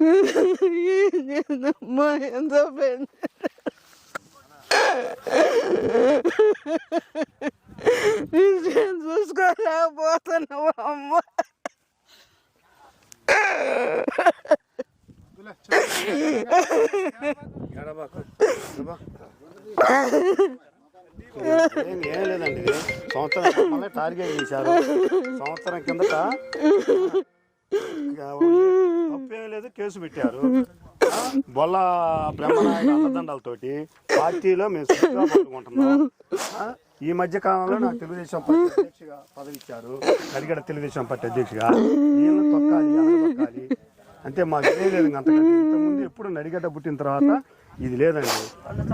ఏం చేద్దామా ఎంతో పెద్ద విషయం చూసుకోలేకపోతున్నావు అమ్మ. ఏం లేదండి సంవత్సరం టార్గెట్ చేశారు సంవత్సరం కిందట తప్పేం లేదు కేసు పెట్టారు. బొల్ల బ్రహ్మనాయుడు అన్నదండాలతోటి పార్టీలో మేము సుఖంగా ఈ మధ్య కాలంలో నాకు తెలుగుదేశం పార్టీ అధ్యక్షగా పదవి ఇచ్చారు. కడిగడ తెలుగుదేశం పార్టీ అధ్యక్షగా వీళ్ళని తొక్కాలి తొక్కాలి. అంటే మాకు ఏం లేదు అంతకంటే. ఇంతకుముందు ఎప్పుడు నడిగడ్డ పుట్టిన తర్వాత ఇది లేదండి.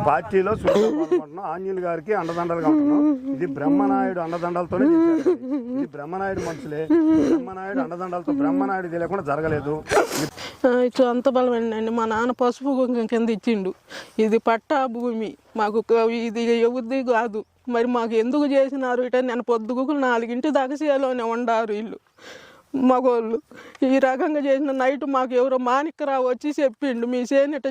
పార్టీలో సుఖంగా ఆంజనేయులు గారికి అండదండలుగా ఉంటున్నాం. ఇది బ్రహ్మనాయుడు అండదండలతోనే ఇది బ్రహ్మనాయుడు మనుషులే. బ్రహ్మనాయుడు అండదండలతో బ్రహ్మనాయుడు తెలియకుండా జరగలేదు. ఆ, సొంత బలమేనండి మా నాన్న పసుపు కుంకుమ కింద ఇచ్చిండు. ఇది పట్టా భూమి. మాకు ఇది ఎవరిది కాదు. మరి మాకు ఎందుకు చేసినారు? ఇట నేను పొద్దుగుకులు నాలుగింటి దగసేలోనే ఉండారు వీళ్ళు మగోళ్ళు. ఈ రకంగా చేసిన నైట్ మాకు ఎవరో మాణిక్కరావు వచ్చి చెప్పిండు మీ చేను ఇట్ట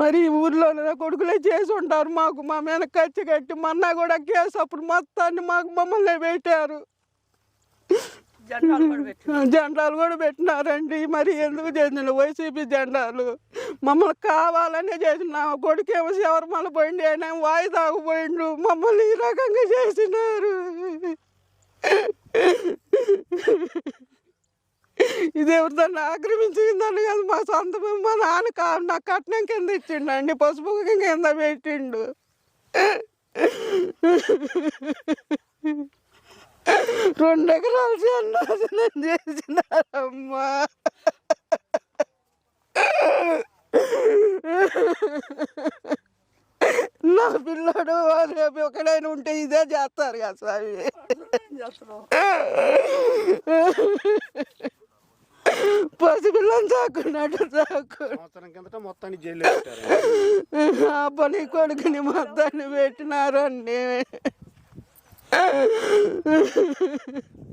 మరి ఈ ఊర్లోనే కొడుకులే చేసి ఉంటారు మాకు. మా మీద ఖర్చు కట్టి మన్నా కూడా కేసు అప్పుడు మొత్తాన్ని మాకు మమ్మల్ని పెట్టారు. జెండాలు కూడా పెట్టినారండి. మరి ఎందుకు చేసిన వైసీపీ జెండాలు. మమ్మల్ని కావాలనే చేసిన కొడుకేమో శవర్మల పోయిండు ఆయన వాయి తాగుపోయిండు మమ్మల్ని ఈ రకంగా చేసినారు. ఇది ఎవరిదాన్ని ఆక్రమించిందని కాదు మా సొంత మా నాన్న కా నా కట్నం కింద ఇచ్చిండు అండి పసుపు కింద పెట్టిండు. రెండు ఎకరాలు సన్నాసనం చేసినారమ్మా నా పిల్లడు రేపు ఎక్కడైనా ఉంటే ఇదే చేస్తారు కదా స్వామి. పసిపిల్లని చాకున్నాడు చాకు. సంవత్సరం కిందట మొత్తాన్ని ఆ పని కొడుకుని మొత్తాన్ని పెట్టినారండి Ha ha ha ha!